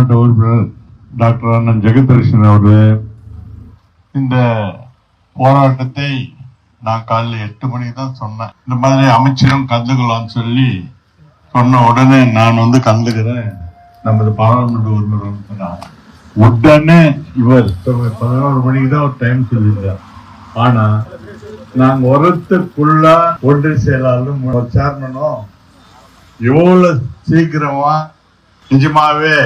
பாராளுமன்ற உறுப்பினர் டாக்டர் அண்ணன் ஜெகதர்ஷன் அவர்கள் இந்த போராட்டத்தை நான் காலையில் எட்டு மணிக்கு தான் சொன்னேன். இந்த மாதிரி அமைச்சரும் கலந்துக்கலாம்னு சொல்லி சொன்ன உடனே நான் வந்து கலந்துக்கிறேன் நமது பாராளுமன்ற உறுப்பினர் உடனே இவர் பதினோரு மணிக்கு தான் ஒரு டைம் சொல்லியிருந்தார் ஆனா நாங்க ஒருத்தருக்குள்ள ஒன்றிய செயலாளரும் சேர்மனும் எவ்வளவு சீக்கிரமா நிஜமாவே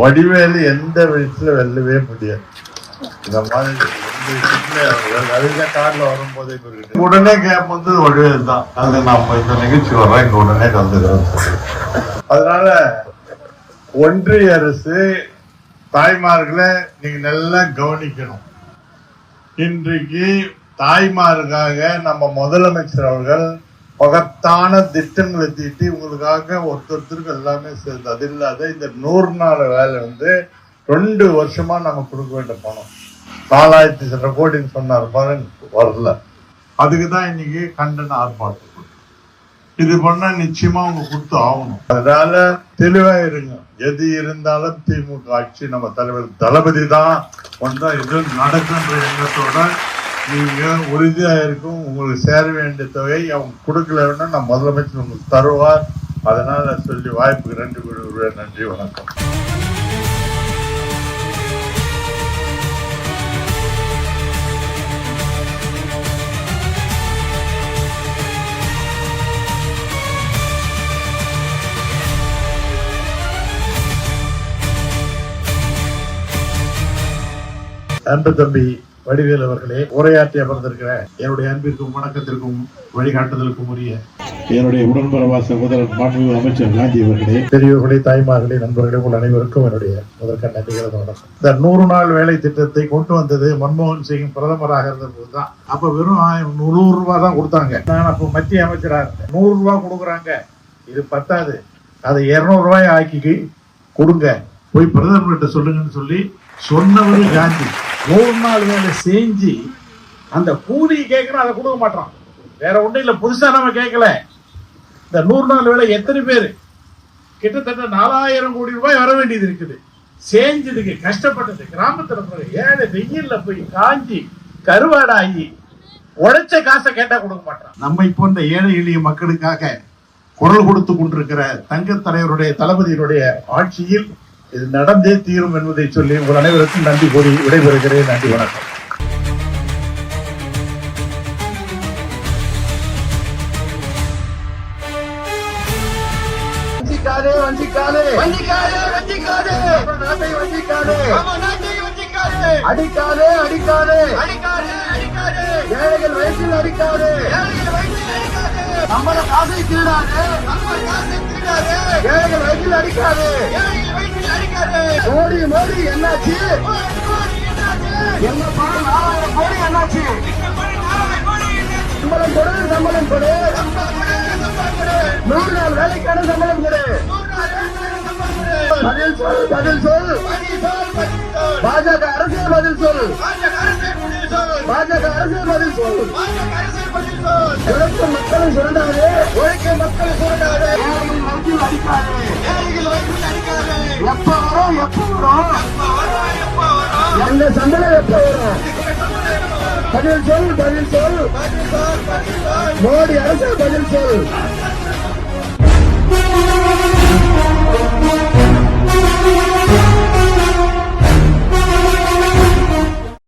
வடிவேலு எந்த வயசுல வெல்லவே முடியாது. இந்த மாதிரி எந்த கார்ல வரும்போதே உடனே கேப் வந்து வடிவேல் தான். அது நம்ம இந்த நிகழ்ச்சி வர்றோம் இங்க உடனே கலந்துக்கிறோம் அதனால ஒன்றிய அரசு தாய்மார்களை நீங்க நல்லா கவனிக்கணும். இன்றைக்கு தாய்மாருக்காக நம்ம முதலமைச்சர் அவர்கள் பகத்தான திட்டங்களை தீட்டி உங்களுக்காக ஒருத்தருக்கு எல்லாமே சேர்ந்து. அது இல்லாத இந்த நூறு நாள் வேலை வந்து ரெண்டு வருஷமா நம்ம கொடுக்க வேண்டிய பணம். நாலாயிரத்தி சில கோடின்னு சொன்னார் பாருங்க வரல. அதுக்கு தான் இன்னைக்கு கண்டன ஆர்ப்பாட்டம். இது பண்ணா நிச்சயமா அவங்க கொடுத்து ஆகணும். அதனால தெளிவா இருங்க. எது இருந்தாலும் திமுக ஆட்சி நம்ம தலைவர் தளபதி தான் வந்தா எதுவும் நடக்குன்ற எண்ணத்தோட நீங்கள் உறுதியாக இருக்கும் உங்களுக்கு சேர வேண்டிய தொகை அவங்க கொடுக்கலன்னா நான் முதலமைச்சர் உங்களுக்கு தருவார். அதனால் சொல்லி வாய்ப்புக்கு நன்றி கூறுகிறேன். நன்றி வணக்கம். அன்பு தம்பி வடிவேல் அவர்களே உரையாற்றி அமர்ந்திருக்கிற என்னுடைய அன்பிற்கும் வணக்கத்திற்கும் வழிகாட்டுதலுக்கும் உரிய என்னுடைய உடன்பரவா சகோதரர் மாண்புமிகு அமைச்சர் காந்தி அவர்களே. பெரியவர்களே தாய்மார்களே நண்பர்களே உங்கள் அனைவருக்கும் என்னுடைய முதற்க நன்றிகள் வணக்கம். இந்த நூறு நாள் வேலை திட்டத்தை கொண்டு வந்தது மன்மோகன் சிங் பிரதமராக இருந்த போதுதான் அப்ப வெறும் நூறு ரூபாய் தான் கொடுத்தாங்க. நான் அப்ப மத்திய அமைச்சராக இருந்தேன். நூறு ரூபாய் கொடுக்குறாங்க. இது பத்தாது. அதை இருநூறு ரூபாய் ஆக்கி கொடுங்க. போய் பிரதமர்கிட்ட சொல்லுங்கன்னு சொல்லி சொன்னவரு காந்தி. நூறு நாள் வேலை செஞ்சு அந்த கூலி கேட்கறோம் அதை கொடுக்க மாட்டான். வேற ஒன்றும் இல்லை புதுசாக நம்ம கேட்கல இந்த நூறு நாள் வேலை எத்தனை பேர்? கிட்டத்தட்ட நாலாயிரம் கோடி ரூபாய் வர வேண்டியது இருக்குது. செஞ்சதுக்கு கஷ்டப்பட்டது கிராமத்தில் போய் ஏழை வெயிலில் போய் காஞ்சி கருவாடாகி உழைச்ச காசை கேட்டால் கொடுக்க மாட்டான். நம்ம இப்போ இந்த ஏழை எளிய மக்களுக்காக குரல் கொடுத்து கொண்டிருக்கிற தங்க தலைவருடைய தளபதியினுடைய ஆட்சியில் இது நடந்தே தீரும் என்பதை சொல்லி உங்கள் அனைவருக்கும் நன்றி கூறி விடைபெறுகிறேன். நன்றி வணக்கம். வஞ்சிக்காதே வஞ்சிக்காதே. வஞ்சிக்காதே வஞ்சிக்காதே. நம்ம நாட்டை வஞ்சிக்காதே. நம்ம நாட்டை வஞ்சிக்காதே. அடிக்காதே அடிக்காதே. அடிக்காதே அடிக்காதே. ஏழைகள் வயசில் அடிக்காதே. ஏழைகள் வயிற்றில் அடிக்காதே. நம்மள காசை திருடாதே. நம்ம காசை திருடாதே. ஏழைகள் வயசில் அடிக்காதே. ஏழைகள் வயிற்றில் அடிக்காதே மோடி மோடி என்னாச்சு கோடி, கோடி என்னாச்சு? என்ன பணம் நாலாயிரம் கோடி என்னாச்சு? சம்பளம் கொடு சம்பளம் கொடு. நூறு நாள் வேலைக்கான சம்பளம் கொடு. பதில் சொல் பதில் சொல். பாஜக அரசு பதில் சொல் பாஜக அரசே பதில் சொல். உழைக்கும் மக்களை சுரண்டாதே உழைக்கும் மக்களை சுரண்டாதே. எப்ப எப்ப வரும் எங்க சம்பளம் எப்ப வரும் பதில் சொல், பதில் சொல். மோடி அரசு பதில் சொல்